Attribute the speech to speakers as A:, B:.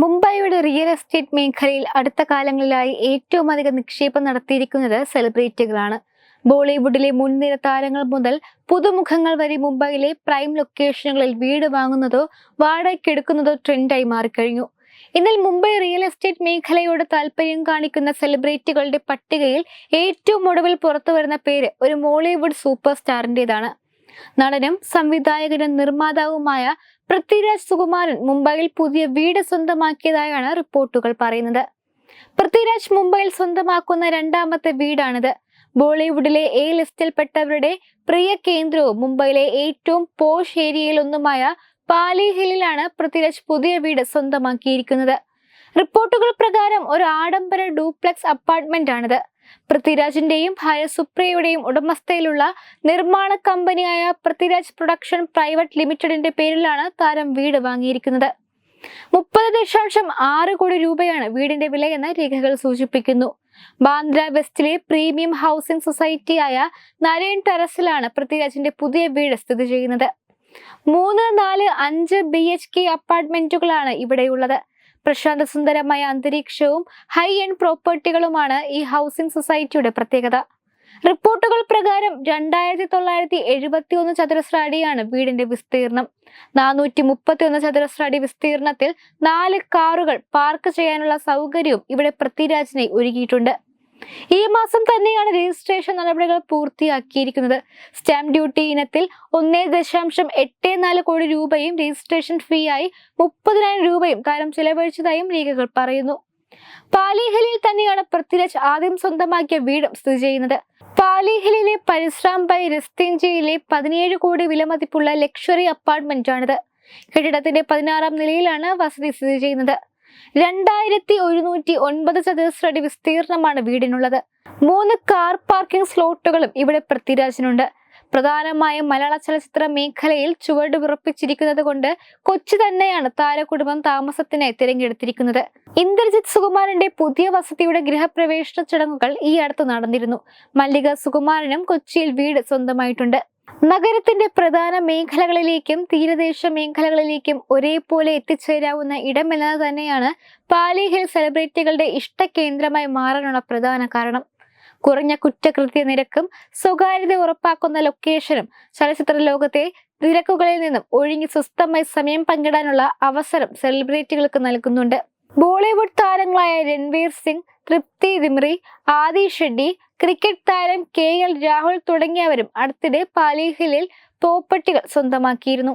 A: മുംബൈയുടെ real estate മേഖലയിൽ അടുത്ത കാലങ്ങളിലായി ഏറ്റവും അധികം നിക്ഷേപം നടത്തിയിരിക്കുന്നത് സെലിബ്രിറ്റികളാണ്. ബോളിവുഡിലെ മുൻനിര താരങ്ങൾ മുതൽ പുതുമുഖങ്ങൾ വരെ മുംബൈയിലെ പ്രൈം ലൊക്കേഷനുകളിൽ വീട് വാങ്ങുന്നതോ വാടകയ്ക്കെടുക്കുന്നതോ ട്രെൻഡായി മാറിക്കഴിഞ്ഞു. എന്നാൽ മുംബൈ റിയൽ എസ്റ്റേറ്റ് മേഖലയോട് താല്പര്യം കാണിക്കുന്ന സെലിബ്രിറ്റികളുടെ പട്ടികയിൽ ഏറ്റവും ഒടുവിൽ പുറത്തു വരുന്ന പേര് ഒരു മോളിവുഡ് സൂപ്പർ സ്റ്റാറിന്റെതാണ്. നടനും സംവിധായകനും നിർമ്മാതാവുമായ പൃഥ്വിരാജ് സുകുമാരൻ മുംബൈയിൽ പുതിയ വീട് സ്വന്തമാക്കിയതായാണ് റിപ്പോർട്ടുകൾ പറയുന്നത്. പൃഥ്വിരാജ് മുംബൈയിൽ സ്വന്തമാക്കുന്ന രണ്ടാമത്തെ വീടാണിത്. ബോളിവുഡിലെ എ ലിസ്റ്റിൽപ്പെട്ടവരുടെ പ്രിയ കേന്ദ്രവും മുംബൈയിലെ ഏറ്റവും പോഷ് ഏരിയയിലൊന്നുമായ പാലി ഹില്ലിലാണ് പൃഥ്വിരാജ് പുതിയ വീട് സ്വന്തമാക്കിയിരിക്കുന്നത്. റിപ്പോർട്ടുകൾ പ്രകാരം ഒരു ആഡംബര ഡ്യൂപ്ലക്സ് അപ്പാർട്ട്മെന്റ് ആണിത് പൃഥ്വിരാജിന്റെയും ഭാര്യ സുപ്രിയയുടെയും ഉടമസ്ഥയിലുള്ള നിർമ്മാണ കമ്പനിയായ പൃഥ്വിരാജ് പ്രൊഡക്ഷൻ പ്രൈവറ്റ് ലിമിറ്റഡിന്റെ പേരിലാണ് താരം വീട് വാങ്ങിയിരിക്കുന്നത്. മുപ്പത് ദശാംശം ആറ് കോടി രൂപയാണ് വീടിന്റെ വിലയെന്ന് രേഖകൾ സൂചിപ്പിക്കുന്നു. ബാന്ദ്ര വെസ്റ്റിലെ പ്രീമിയം ഹൗസിംഗ് സൊസൈറ്റിയായ നരേൻ ടെറസിലാണ് പൃഥ്വിരാജിന്റെ പുതിയ വീട് സ്ഥിതി ചെയ്യുന്നത്. മൂന്ന് നാല് അഞ്ച് ബി എച്ച് കെ അപ്പാർട്ട്മെന്റുകളാണ് ഇവിടെയുള്ളത്. പ്രശാന്ത സുന്ദരമായ അന്തരീക്ഷവും ഹൈ എൻഡ് പ്രോപ്പർട്ടികളുമാണ് ഈ ഹൗസിംഗ് സൊസൈറ്റിയുടെ പ്രത്യേകത. റിപ്പോർട്ടുകൾ പ്രകാരം രണ്ടായിരത്തി തൊള്ളായിരത്തി എഴുപത്തി ഒന്ന് ചതുരശ്ര അടിയാണ് വീടിന്റെ വിസ്തീർണം. നാനൂറ്റി മുപ്പത്തി ഒന്ന് ചതുരശ്ര അടി വിസ്തീർണത്തിൽ നാല് കാറുകൾ പാർക്ക് ചെയ്യാനുള്ള സൗകര്യവും ഇവിടെ പൃഥ്വിരാജിനെ ഒരുക്കിയിട്ടുണ്ട്. ഈ മാസം തന്നെയാണ് രജിസ്ട്രേഷൻ നടപടികൾ പൂർത്തിയാക്കിയിരിക്കുന്നത്. സ്റ്റാമ്പ് ഡ്യൂട്ടി ഇനത്തിൽ ഒന്നേ ദശാംശം എട്ട് നാല് കോടി രൂപയും രജിസ്ട്രേഷൻ ഫീ ആയി മുപ്പതിനായിരം രൂപയും താരം ചെലവഴിച്ചതായും രേഖകൾ പറയുന്നു. പാലിഹലിൽ തന്നെയാണ് പൃഥ്വിരാജ് ആദ്യം സ്വന്തമാക്കിയ വീടും സ്ഥിതി ചെയ്യുന്നത്. പാലിഹലിലെ പരിശ്രാം ബൈ പതിനേഴ് കോടി വിലമതിപ്പുള്ള ലക്ഷറി അപ്പാർട്ട്മെന്റ് ആണിത് കെട്ടിടത്തിന്റെ പതിനാറാം നിലയിലാണ് വസതി സ്ഥിതി ചെയ്യുന്നത്. രണ്ടായിരത്തി ഒരുന്നൂറ്റി ഒൻപത് ചതുരശ്രടി വിസ്തീർണമാണ് വീടിനുള്ളത്. മൂന്ന് കാർ പാർക്കിംഗ് സ്ലോട്ടുകളും ഇവിടെ പൃഥ്വിരാജിനുണ്ട്. പ്രധാനമായും മലയാള ചലച്ചിത്ര മേഖലയിൽ ചുവട് വിറപ്പിച്ചിരിക്കുന്നത് കൊണ്ട് കൊച്ചി തന്നെയാണ് താരകുടുംബം താമസത്തിനായി തിരഞ്ഞെടുത്തിരിക്കുന്നത്. ഇന്ദ്രജിത് സുകുമാരന്റെ പുതിയ വസതിയുടെ ഗൃഹപ്രവേശന ചടങ്ങുകൾ ഈ അടുത്ത് നടന്നിരുന്നു. മല്ലിക സുകുമാരനും കൊച്ചിയിൽ വീട് സ്വന്തമായിട്ടുണ്ട്. നഗരത്തിന്റെ പ്രധാന മേഖലകളിലേക്കും തീരദേശ മേഖലകളിലേക്കും ഒരേപോലെ എത്തിച്ചേരാവുന്ന ഇടമെന്നത് തന്നെയാണ് പാലി ഹിൽ സെലിബ്രിറ്റികളുടെ ഇഷ്ടകേന്ദ്രമായി മാറാനുള്ള പ്രധാന കാരണം. കുറഞ്ഞ കുറ്റകൃത്യ നിരക്കും സ്വകാര്യത ഉറപ്പാക്കുന്ന ലൊക്കേഷനും ചലച്ചിത്ര ലോകത്തെ നിരക്കുകളിൽ നിന്നും ഒഴുങ്ങി സ്വസ്ഥമായി സമയം പങ്കിടാനുള്ള അവസരം സെലിബ്രിറ്റികൾക്ക് നൽകുന്നുണ്ട്. ബോളിവുഡ് താരങ്ങളായ രൺവീർ സിംഗ് തൃപ്തി ദിമ്രി ആദി ഷെഡ്ഡി ക്രിക്കറ്റ് താരം കെ എൽ രാഹുൽ തുടങ്ങിയവരും അടുത്തിടെ പാലിഹിലിൽ പ്രോപ്പർട്ടികൾ സ്വന്തമാക്കിയിരുന്നു.